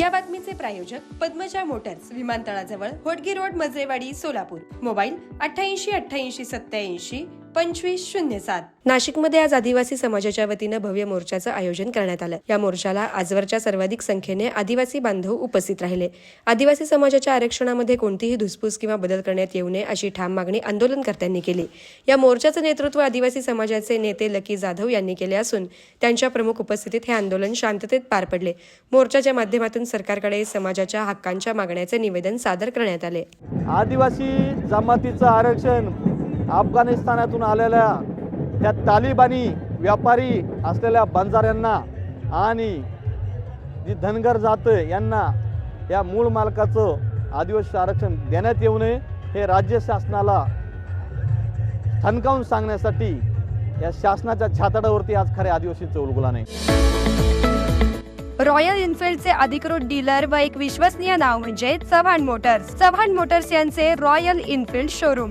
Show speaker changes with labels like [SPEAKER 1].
[SPEAKER 1] या बातमीचे प्रायोजक पद्मजा मोटर्स विमानतळाजवळ होटगी रोड मजरेवाडी सोलापूर. मोबाईल अठ्ठ्याऐंशी अठ्ठ्याऐंशी सत्याऐंशी पंचवीस शून्य सात. नाशिकमध्ये आज आदिवासी समाजाच्या वतीनं भव्य मोर्चाचं आयोजन करण्यात आलं. या मोर्चाला आजवरच्या सर्वाधिक संख्येने आदिवासी बांधव उपस्थित राहिले. आदिवासी समाजाच्या आरक्षणामध्ये कोणतीही धुसफूस किंवा बदल करण्यात येऊ नये अशी ठाम मागणी आंदोलनकर्त्यांनी केली. या मोर्चाचं नेतृत्व आदिवासी समाजाचे नेते लकी जाधव यांनी केले असून त्यांच्या प्रमुख उपस्थितीत हे आंदोलन शांततेत पार पडले. मोर्चाच्या माध्यमातून सरकारकडे समाजाच्या हक्कांच्या मागण्याचे निवेदन सादर करण्यात आले.
[SPEAKER 2] आदिवासी जमातीचं आरक्षण अफगाणिस्तानातून आलेल्या त्या तालिबानी व्यापारी असलेल्या बंजाऱ्यांना आणि जी धनगर जात यांना या मूळ मालकाचं आदिवासी आरक्षण देण्यात येऊ नये हे राज्य शासनाला ठणकावून सांगण्यासाठी या शासनाच्या छाताडावरती आज खरे आदिवासींचं उलगुला नाही
[SPEAKER 3] रॉयल इन्फिल्डचे अधिकृत डीलर व एक विश्वसनीय नाव म्हणजे चव्हाण मोटर्स. चव्हाण मोटर्स यांचे Royal Enfield showroom.